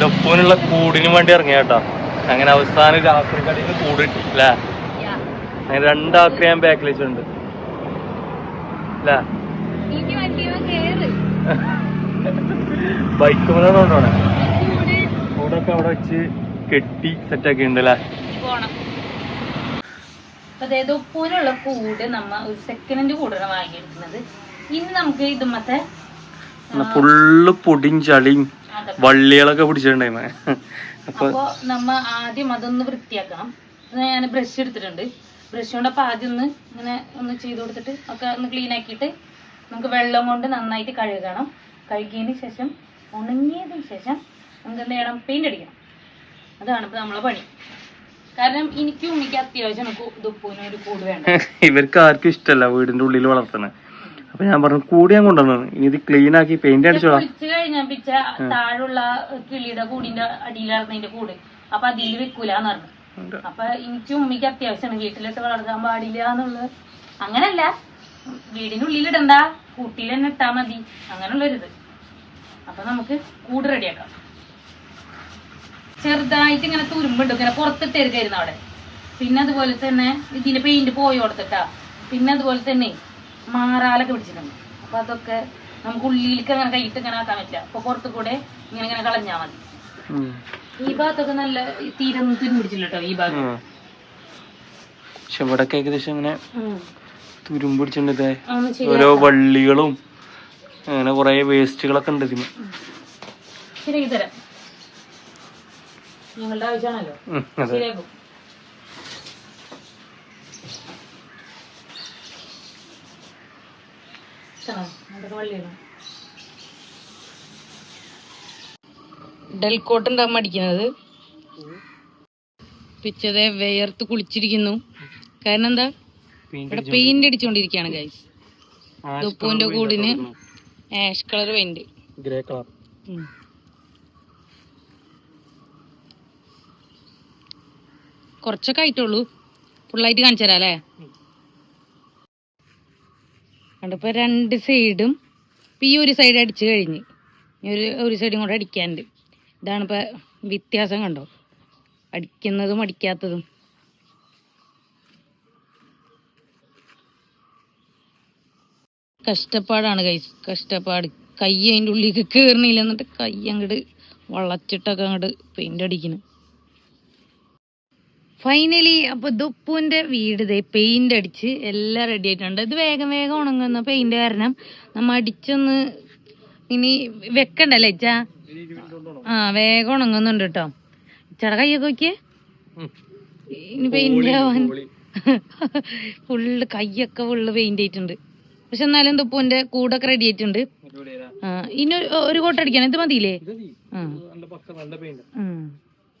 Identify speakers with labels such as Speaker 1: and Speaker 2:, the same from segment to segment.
Speaker 1: ഡൊപ്പൂനുള്ള കൂടിന് വേണ്ടി ഇറങ്ങിയ കേട്ടോ. അങ്ങനെ അവസാനം രാത്രി കടയിൽ കൂട് കൂടിട്ടില്ല അല്ലേ അങ്ങനെ രണ്ടാക്രി ഞാൻ ബാക്കിൽ വെച്ചിട്ടുണ്ട് അല്ലേ ബൈക്ക്
Speaker 2: കൂടെ
Speaker 1: കൂടൊക്കെ അവിടെ വെച്ച് കെട്ടി സെറ്റാക്കി ഉണ്ട് അല്ലേ
Speaker 2: അതായത് ഉപ്പൂനുള്ള കൂട് നമ്മ ഒരു സെക്കൻഡ് കൂടാണ് വാങ്ങിയെടുക്കുന്നത് ഇനി നമുക്ക് ഇതുമത്തെ
Speaker 1: ഫുള്ള് പൊടിയും ചളിയും വള്ളികളൊക്കെ പിടിച്ചിട്ടുണ്ടായിരുന്നു അപ്പൊ
Speaker 2: നമ്മ ആദ്യം അതൊന്ന് വൃത്തിയാക്കണം. ഞാൻ ബ്രഷ് എടുത്തിട്ടുണ്ട്. ബ്രഷ് കൊണ്ട് അപ്പൊ ആദ്യം ഒന്ന് ഇങ്ങനെ ഒന്ന് ചെയ്ത് കൊടുത്തിട്ട് ഒക്കെ ഒന്ന് ക്ലീൻ ആക്കിയിട്ട് നമുക്ക് വെള്ളം കൊണ്ട് നന്നായിട്ട് കഴുകണം. കഴുകിയതിന് ശേഷം ഉണങ്ങിയതിന് ശേഷം നമുക്ക് എന്ത് ചെയ്യണം? പെയിന്റ് അടിക്കണം. അതാണ് ഇപ്പൊ നമ്മളെ പണി. കാരണം എനിക്കും ഉമ്മിക്ക് അത്യാവശ്യമാണ് കു- ദുപ്പൂനും ഒരു കൂട് വേണ്ട
Speaker 1: ഇവർക്ക് ആർക്കും ഇഷ്ടമല്ല വീടിന്റെ ഉള്ളിൽ വളർത്തണേ അപ്പൊ ഞാൻ പറഞ്ഞു കൂടി ഞാൻ കൊണ്ടുവന്നു. ഇനി ഇത് ക്ലീൻ ആക്കി പെയിന്റ് അടിച്ചോളാം.
Speaker 2: കഴിഞ്ഞാൽ പിച്ച താഴെയുള്ള കിളിയുടെ കൂടിന്റെ അടിയിലിറന്നതിന്റെ കൂട്. അപ്പൊ അതിൽ വെക്കൂലെന്ന് പറഞ്ഞു. അപ്പൊ എനിക്കും ഉമ്മിക്ക് അത്യാവശ്യമാണ് വീട്ടിലിട്ട് വളർത്താൻ പാടില്ല എന്നുള്ളത്. അങ്ങനല്ല. വീടിനുള്ളിൽ ഇടണ്ട. കൂട്ടിൽ തന്നെ ഇട്ടാ മതി. അങ്ങനെയുള്ളൊരിത്. അപ്പൊ നമുക്ക് കൂട് റെഡിയാക്കാം. ചെറുതായിട്ട് ഇങ്ങനെ തുരുമ്പുണ്ട്. ഇങ്ങനെ പുറത്തിട്ടായിരുന്നു അവിടെ. പിന്നെ അതുപോലെ തന്നെ ഇതിന്റെ പെയിന്റ് പോയി കൊടുത്തിട്ടാ. പിന്നെ അതുപോലെ തന്നെ മാറാലൊക്കെ പിടിച്ചിട്ടുണ്ട്. അപ്പൊ അതൊക്കെ നമുക്ക് ഉള്ളിലേക്ക് അങ്ങനെ കൈയിട്ട് ഇങ്ങനെ ആക്കാൻ പറ്റില്ല. അപ്പൊ പുറത്ത് കൂടെ ഇങ്ങനെ ഇങ്ങനെ കളഞ്ഞാ മതി. ഈ ഭാഗത്തൊക്കെ നല്ല തീരം പിടിച്ചില്ല കേട്ടോ ഈ ഭാഗം.
Speaker 1: പക്ഷെ ഇവിടെ ഏകദേശം ഇങ്ങനെ തുരും പിടിച്ചിട്ടുണ്ട് ഓരോ വള്ളികളും അങ്ങനെ കുറെ വേസ്റ്റുകളൊക്കെ ഉണ്ട് ഇതിന്.
Speaker 2: ശരിയാക്കി തരാം. ഞങ്ങളുടെ ആവശ്യമാണല്ലോ. ശരിയാക്കും. ഇഷ്ടമാണോ? തമ്മ? ഡെൽക്കോട്ട് അടിക്കുന്നത്. പിച്ചതെ വേർത്ത് കുളിച്ചിരിക്കുന്നു. കാരണം എന്താ? ഇവിടെ പെയിന്റ് അടിച്ചുകൊണ്ടിരിക്കുകയാണ് ഗൈസ് ദുപ്പൂന്റെ കൂടിന് ash colour paint
Speaker 1: grey colour
Speaker 2: കുറച്ചൊക്കെ ആയിട്ടുള്ളൂ. ഫുള്ളായിട്ട് കാണിച്ചു തരാം അല്ലേ? കണ്ടിപ്പോ രണ്ട് സൈഡും ഇപ്പൊ ഈ ഒരു സൈഡ് അടിച്ചു കഴിഞ്ഞ്. ഒരു ഒരു സൈഡും കൂടെ അടിക്കാനുണ്ട്. ഇതാണ് ഇപ്പോൾ വ്യത്യാസം കണ്ടോ? അടിക്കുന്നതും അടിക്കാത്തതും. കഷ്ടപ്പാടാണ് കൈ കഷ്ടപ്പാട്. കൈ അതിന്റെ ഉള്ളിലേക്ക് കയറണില്ല എന്നിട്ട് കൈ അങ്ങോട്ട് വളച്ചിട്ടൊക്കെ അങ്ങോട്ട് പെയിന്റ് അടിക്കുന്നു. ഫൈനലി അപ്പൊ ദുപ്പുന്റെ വീട് ഇതേ പെയിന്റ് അടിച്ച് എല്ലാം റെഡി ആയിട്ടുണ്ട്. ഇത് വേഗം വേഗം ഉണങ്ങുന്ന. പെയിന്റ് കാരണം നമ്മ അടിച്ചൊന്ന് ഇനി വെക്കണ്ടല്ലേ ഇച്ചാ ആ വേഗം ഉണങ്ങുന്നുണ്ട് കേട്ടോ ഇച്ചട കയ്യൊക്കെ നോക്കിയേ? ഇനി പെയിന്റ് ആവാൻ. ഫുള്ള് കയ്യൊക്കെ ഫുള്ള് പെയിന്റ് ആയിട്ടുണ്ട്. പക്ഷെ എന്നാലും ദുപ്പുന്റെ കൂടൊക്കെ റെഡി ആയിട്ടുണ്ട്. ഇനി ഒരു- കോട്ട അടിക്കണം. ഇത് മതിയില്ലേ.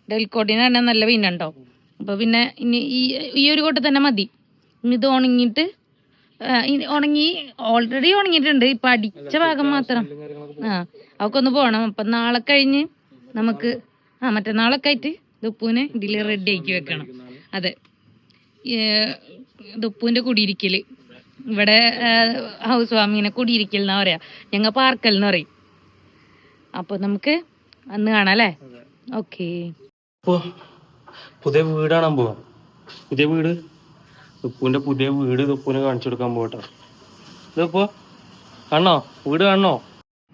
Speaker 2: ഡെൽക്കോട്ടിന് തന്നെ നല്ല പെയിന്റ് ഉണ്ടോ അപ്പൊ പിന്നെ ഇനി ഈ ഈ ഒരു കൂട്ടം തന്നെ മതി. ഇനി ഇത് ഉണങ്ങിയിട്ട് ഉണങ്ങി ഓൾറെഡി ഉണങ്ങിയിട്ടുണ്ട്. ഇപ്പൊ അടിച്ച ഭാഗം മാത്രം. ആ അവക്കൊന്ന് പോകണം അപ്പൊ നാളെ കഴിഞ്ഞ് നമുക്ക് ആ മറ്റന്നാളൊക്കെ ആയിട്ട് ദുപ്പൂനെ ഇതിൽ റെഡി ആക്കി വെക്കണം. അതെ. ഏ, കുടിയിരിക്കൽ കുടിയിരിക്കൽ. ഇവിടെ ഹൗസ് വാമിങ്ങിനെ കുടിയിരിക്കൽ എന്നാ പറയാ. ഞങ്ങ പാർക്കൽ എന്ന് പറയും. അപ്പൊ നമുക്ക് അന്ന് കാണാം അല്ലേ? ഓക്കേ
Speaker 1: പുതിയ വീട് കാണാൻ പോവാ പുതിയ വീട്? ഉപ്പുവിന്റെ പുതിയ വീട് ദുപ്പുവിന് കാണിച്ചു കൊടുക്കാൻ പോകട്ടെ. ഇതിപ്പോ കാണോ വീട് കാണണോ?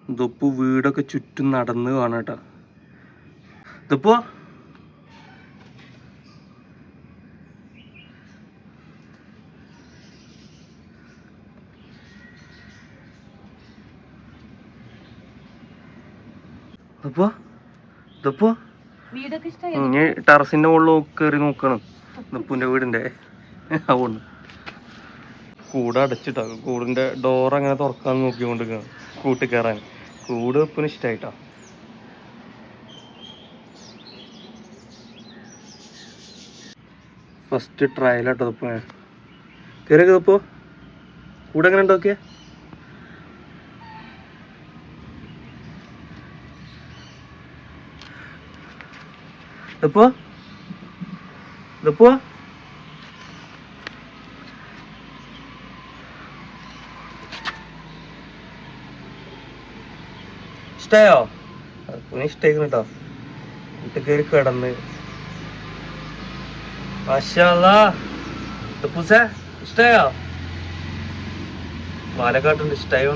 Speaker 1: ദുപ്പു വീടൊക്കെ ചുറ്റും നടന്ന് കാണാട്ടാ. ഇതിപ്പോ ഇതിപ്പോ ഇതിപ്പോ ഇനി ടെറസിന്റെ മുകളിൽ കയറി നോക്കണം. നിപ്പുന്റെ വീടിന്റെ. അതുകൊണ്ട്. കൂട് അടച്ചിട്ടാ. കൂടിന്റെ ഡോർ അങ്ങനെ തുറക്കാൻ നോക്കിക്കൊണ്ടിരിക്കണം. കൂട്ടി കയറാൻ കൂട് വെപ്പിന് ഇഷ്ടായിട്ടാ. ഫസ്റ്റ് ട്രയലാട്ടോ ഇപ്പൊ കയറിയൊക്കെ ഇപ്പോ കൂടെ എങ്ങനെ ഉണ്ടാക്കിയ? ഇപ്പോ ഇഷ്ടയോ ഇഷ്ടായോ? ഇഷ്ടായിക്കണം കേട്ടോ വീട്ടിൽ കയറി കിടന്ന്. മാഷാല്ലാ ഇഷ്ടായോ? പാലക്കാട്ടുണ്ട് ഇഷ്ടായി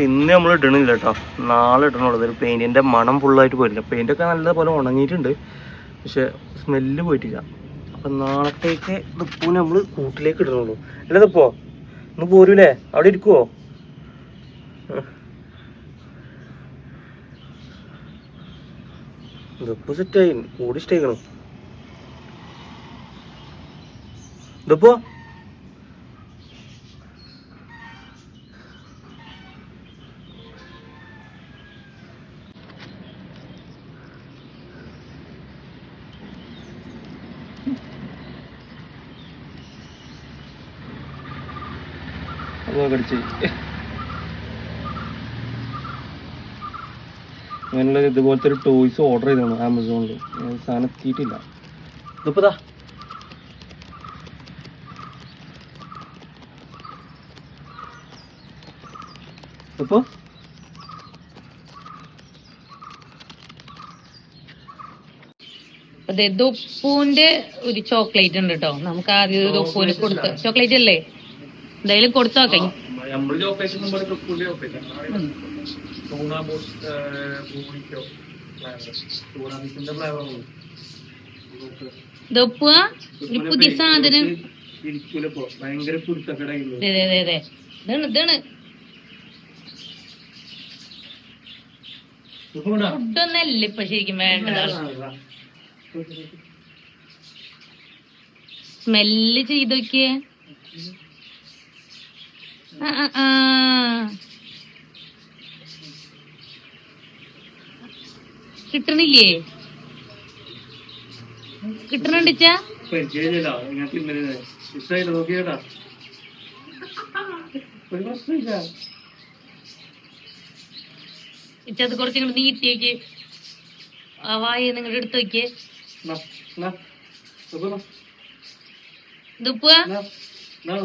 Speaker 1: വന്നോ ഇന്ന് നമ്മൾ ഇടണില്ല കേട്ടോ നാളെ ഇടണുള്ളത് ഒരു പെയിന്റിന്റെ മണം ഫുള്ളായിട്ട് പോയിട്ടില്ല. പെയിന്റ് ഒക്കെ നല്ലപോലെ ഉണങ്ങിയിട്ടുണ്ട്. പക്ഷെ സ്മെല്ല് പോയിട്ടില്ല. അപ്പൊ നാളത്തേക്ക് ഇതിപ്പോ നമ്മൾ കൂട്ടിലേക്ക് ഇടണുള്ളൂ. അല്ല ദിപ്പോ ഇന്ന് പോരൂലേ? അവിടെ ഇരിക്കുവോ? ദിപ്പു സെറ്റായി കൂടി ഇഷ്ടേക്കണം അങ്ങനെയുള്ള ഇതുപോലത്തെ ഒരു ടോയ്സ് ഓർഡർ ചെയ്താണ് ആമസോണിൽ സാധനം എത്തിയിട്ടില്ല. ഇതിപ്പോതാ ഇപ്പോ
Speaker 2: അതെ ദൊപ്പൂന്റെ ഒരു ചോക്ലേറ്റ് ഉണ്ട് കേട്ടോ നമുക്ക് ആദ്യം ഇത് കൊടുത്ത. ചോക്ലേറ്റ് അല്ലേ എന്തായാലും കൊടുത്തു നോക്കാം. ഒരു പുതിയ സാധനം. ഇതാണ് ഇതാണ്. ഫുഡൊന്നല്ല ഇപ്പൊ ശരിക്കും വേണ്ടത്. സ്മെല്ല് ചെയ്ത് നോക്കിയേ. കിട്ടണില്ലേ? കിട്ടണുണ്ടിച്ചാ ഇച്ചത് കുറച്ചും കൂടി നീട്ടി നോക്കി ആ വായ നിങ്ങളുടെ എടുത്ത് നോക്കിയേ.
Speaker 1: നാ, നോക്കൂ, നാ,
Speaker 2: ദുപ്പുക
Speaker 1: No.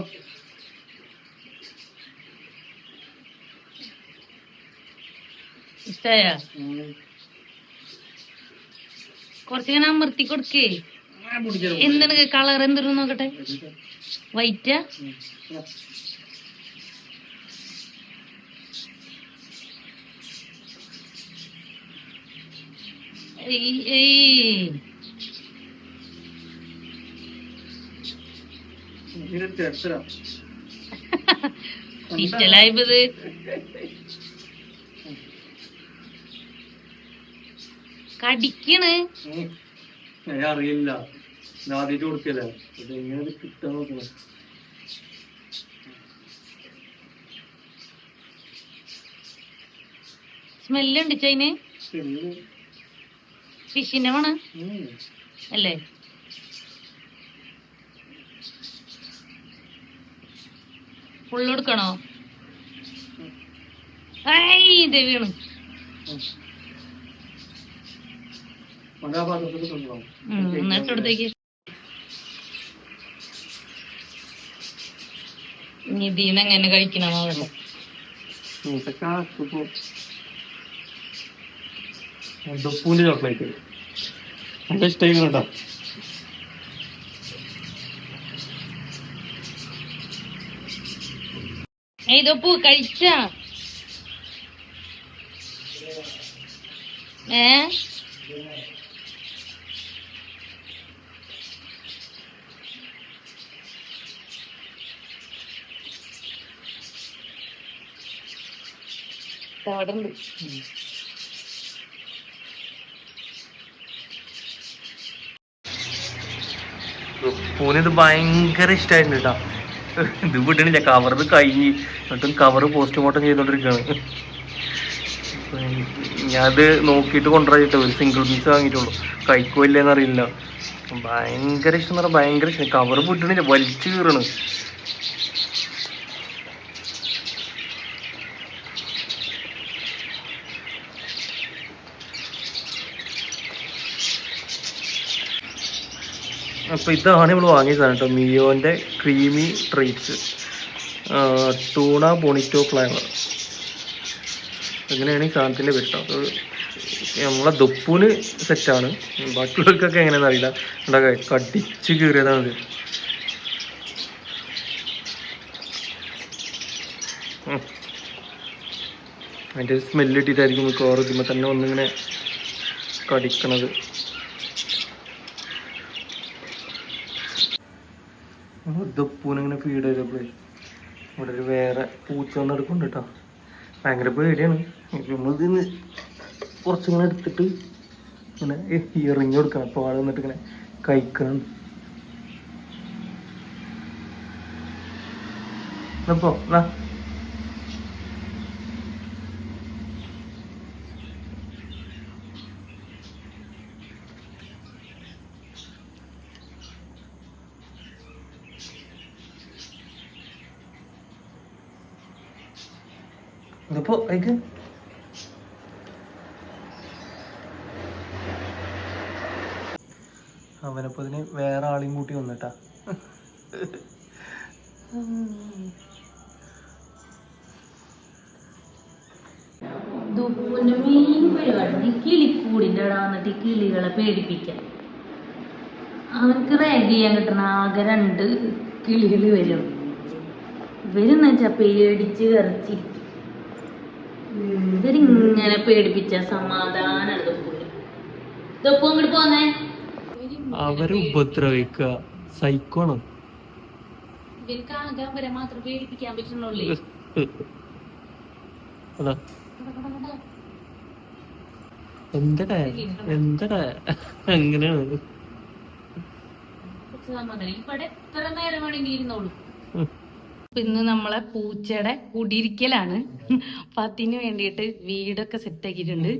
Speaker 2: ഇഷ്ടായ
Speaker 1: ഉം.
Speaker 2: കുറച്ചിങ്ങനെ അമർത്തി കൊടുക്കേ. എന്താണ് കളർ എന്തൊരു നോക്കട്ടെ? വൈറ്റ്
Speaker 1: ഈ.
Speaker 2: ഏയ്, ഏയ്.
Speaker 1: ഇതിന് തെറ്റലാ.
Speaker 2: ഇഷ്ടലായിപ്പത് കടിക്കണ്.
Speaker 1: അറിയില്ല. ആദ്യമായിട്ട് കൊടുക്കല്ലേ? ഇത് എങ്ങനെ കിട്ടാൻ നോക്കണം?
Speaker 2: സ്മെല്ലുണ്ട് ചൈന്. ഫിഷിന്റെ മണ. അല്ലേ? ഫുള്ള് കൊടുക്കണോ? ഐ ഇത് വീണു
Speaker 1: ഉം. മഴ പാത്രത്തിൽ കൊണ്ടുപോകാം.
Speaker 2: ഉം, എന്നിട്ട് എടുത്തേക്ക് ഇനി ഇതിന്ന് എങ്ങനെ കഴിക്കണം
Speaker 1: ചോക്ലേറ്റ്. ഇഷ്ടം കേട്ടോ.
Speaker 2: ഇതപ്പൂ കഴിച്ച? ഏ?
Speaker 1: ഡുപ്പൂന് ഇത് ഭയങ്കര ഇഷ്ടമായിരുന്നു കേട്ടോ. ഇത് വിടണില്ല. കവർ കഴിഞ്ഞ് എന്നിട്ടും കവർ പോസ്റ്റ്മോർട്ടം ചെയ്തുകൊണ്ടിരിക്കുകയാണ് ഞാനത് നോക്കിയിട്ട് കൊണ്ടുവരാട്ടെ ഒരു സിംഗിൾ പീസ് വാങ്ങിയിട്ടുള്ളൂ. കഴിക്കോ ഇല്ലേന്ന് അറിയില്ല. ഭയങ്കര ഇഷ്ടം എന്ന് പറഞ്ഞാൽ ഭയങ്കര ഇഷ്ടം. കവർ വിട്ടണില്ല വലിച്ചു കീറണ്. അപ്പൊ ഇതാണ് നമ്മൾ വാങ്ങിയ സാധനം കേട്ടോ മിയോന്റെ creamy treats tuna bonito flavour അങ്ങനെയാണ് ഈ സാധനത്തിന്റെ പേര് അത് നമ്മളെ ദുപ്പൂന് സെറ്റാണ് ബാക്കിയുള്ളവർക്കൊക്കെ എങ്ങനെയാണെന്ന് അറിയില്ല. എന്താ കടിച്ച് കീറിയതാണ് ഇത്. അതിന്റെ അതിന്റെ സ്മെല്ല് കിട്ടിയിട്ടായിരിക്കും മിക്കവാറും ഇതിമ്മ തന്നെ ഒന്നിങ്ങനെ കടിക്കണത്. ദപ്പൂനിങ്ങനെ ഫീഡ് ചെയ്തപ്പോഴേ ഇവിടെ ഒരു വേറെ പൂച്ച വന്ന് എടുക്കുന്നുണ്ട് കേട്ടോ ഭയങ്കര പേടിയാണ്. നമ്മളിതിന്ന് കുറച്ചിങ്ങനെ എടുത്തിട്ട് ഇങ്ങനെ എറിഞ്ഞു കൊടുക്കണം. അപ്പോൾ ആൾ വന്നിട്ട് ഇങ്ങനെ കഴിക്കണം. അപ്പോ എന്നാ ഇതിപ്പോ അയക്ക് അവനപ്പോ ഇതിന് വേറെ ആളെയും കൂട്ടി വന്നിട്ടാ
Speaker 2: ദുപ്പുന്റെ മെയിൻ പരിപാടി ഈ കിളികളെ പേടിപ്പിക്കാൻ. അവനക്ക് റേഗ് ചെയ്യാൻ കിട്ടണ ആകെ രണ്ട് കിളികൾ വരും. ഇവരെന്ന് വെച്ചാ പേടിച്ച് കറച്ചി ഇവരിങ്ങനെ പേടിപ്പിച്ച സമാധാനാണ് ദുപ്പുന്. ദുപ്പു അങ്ങോട്ട് പോന്നേ?
Speaker 1: അവരെ ഉപദ്രവിക്കുക. സൈക്കോണം.
Speaker 2: ഇവർക്ക് ആകെ അവരെ മാത്രം പേടിപ്പിക്കാൻ പറ്റുന്നുള്ളേ
Speaker 1: അതാ എന്തടാ എന്തടാ എങ്ങനെയാണ്?
Speaker 2: സമാധാനം ഇവിടെ എത്ര നേരം ഇരുന്നോളൂ. ഇന്ന് നമ്മളെ പൂച്ചയുടെ കുടിയിരിക്കലാണ്. പത്തിന് വേണ്ടിയിട്ട് വീടൊക്കെ സെറ്റ് ആക്കിയിട്ടുണ്ട്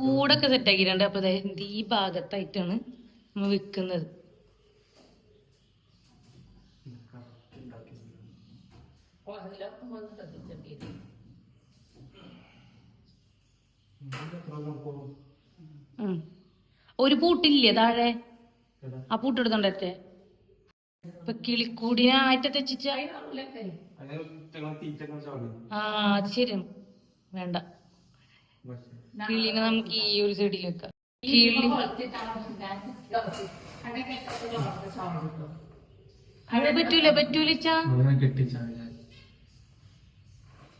Speaker 2: കൂടൊക്കെ സെറ്റ് ആക്കിയിട്ടുണ്ട് അപ്പൊ ദേ ഈ ഭാഗത്തായിട്ടാണ് നമ്മൾ ഉം. ഒരു പൂട്ടില്ലേ താഴെ? ആ പൂട്ട് എടുത്തോണ്ടേ ഇപ്പൊ കിളിക്കൂടിനായിട്ട് തെച്ചിച്ച ആ അത് ശരിയാണ് വേണ്ട. കിളിനെ നമുക്ക് ഈ ഒരു സൈഡിൽ വെക്കാം. കിളി അവിടെ പറ്റൂല പറ്റൂലിച്ചാ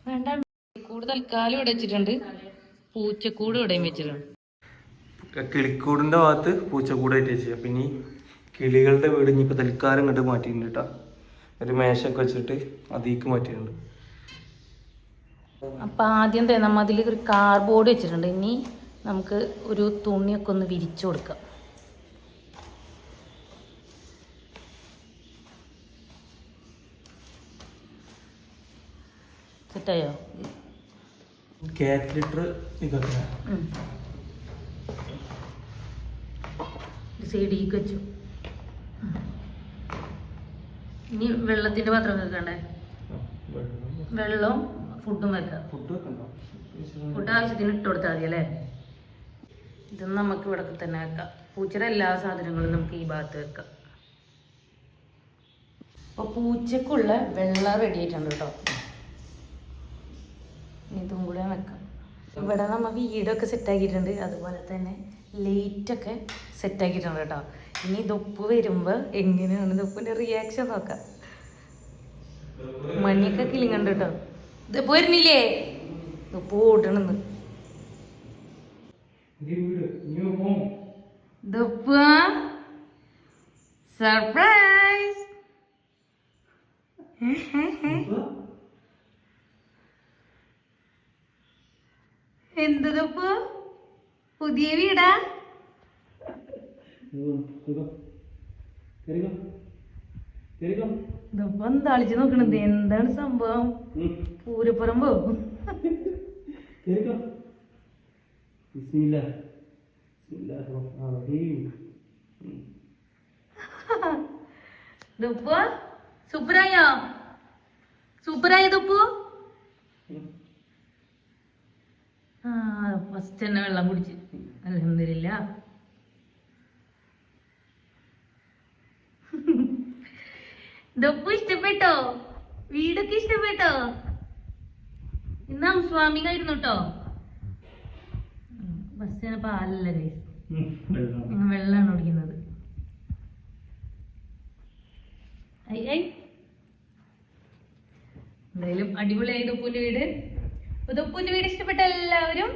Speaker 2: വേണ്ട. കൂട് തൽക്കാലം ഇവിടെ വെച്ചിട്ടുണ്ട്. പൂച്ചക്കൂട് ഇവിടെയും വെച്ചിട്ടുണ്ട്.
Speaker 1: കിളിക്കൂടിന്റെ ഭാഗത്ത് പൂച്ചക്കൂടായിട്ട് വെച്ചു. പിന്നെ ഇനി കിളികളുടെ വീട് ഇനിയിപ്പോ തൽക്കാലം കണ്ട് മാറ്റിയിട്ടുണ്ട് കേട്ടോ. ഒരു മേശൊക്കെ വെച്ചിട്ട് അതിക്ക് മാറ്റിയിട്ടുണ്ട്.
Speaker 2: അപ്പൊ ആദ്യം തന്നെ നമ്മ അതിൽ ഒരു കാർബോർഡ് വെച്ചിട്ടുണ്ട്. ഇനി നമുക്ക് ഒരു തുണിയൊക്കെ ഒന്ന് വിരിച്ചു കൊടുക്കാം. സെറ്റായോ?
Speaker 1: കാറ്റ് ലിറ്റർ ഇതൊക്കെ
Speaker 2: സൈഡിലേക്ക് വെച്ചു ഇനി വെള്ളത്തിന്റെ പാത്രം വെക്കണ്ടേ? വെള്ളവും ഫുഡും വെക്കാം.
Speaker 1: ഫുഡ്
Speaker 2: ആവശ്യത്തിന് ഇട്ട് കൊടുത്താൽ മതി അല്ലേ? ഇത് നമുക്ക് ഇവിടെ തന്നെ വെക്കാം. പൂച്ചയുടെ എല്ലാ സാധനങ്ങളും നമുക്ക് ഈ ഭാഗത്ത് വെക്കാം. അപ്പൊ പൂച്ചക്കുള്ള വെള്ളം റെഡി ആയിട്ടുണ്ട് കേട്ടോ. ഇതും കൂടെ വെക്കാം ഇവിടെ നമ്മൾ വീടൊക്കെ സെറ്റാക്കിയിട്ടുണ്ട് അതുപോലെ തന്നെ ലൈറ്റൊക്കെ സെറ്റാക്കിയിട്ടുണ്ട് കേട്ടോ. ഇനി ദുപ്പ് വരുമ്പോൾ എങ്ങനെയാണ് ഇതൊപ്പിന്റെ റിയാക്ഷൻ നോക്കാം. മണിയൊക്കെ കിളിങ്ങണ്ട് കേട്ടോ. ഇത് പോരുന്നില്ലേ ദുപ്പ് ഓടണെന്ന് ദുപ്പ സർപ്രൈസ് എന്ത് ദുപ്പ് പുതിയ വീടാ? ദുപ്പ എന്താ അളിച്ചു നോക്കണത്? എന്താണ് സംഭവം? പൂരപ്പുറമ്പോ സൂപ്പറായോ? സൂപ്പറായോ ദുപ്പു ആ ഫസ്റ്റ് തന്നെ വെള്ളം കുടിച്ച്. അലഹമില്ല ദുപ്പു ഇഷ്ടപ്പെട്ടോ? വീടൊക്കെ ഇഷ്ടപ്പെട്ടോ? ഇന്ന് സ്വാമി ആയിരുന്നു കേട്ടോ ബസ്സിന് പാലല്ല ഗൈസ് വെള്ളമാണ് കുടിക്കുന്നത്. എന്തായാലും അടിപൊളിയായി ദുപ്പുന്റെ വീട് വീഡിയോ ഇഷ്ടപ്പെട്ട എല്ലാവരും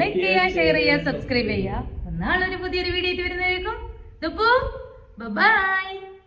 Speaker 2: ലൈക്ക് ചെയ്യുക ഷെയർ ചെയ്യുക സബ്സ്ക്രൈബ് ചെയ്യുക. നാളെ ഒരു പുതിയൊരു വീഡിയോ ആയിട്ട് വരുന്നതായിരിക്കും. ബൈ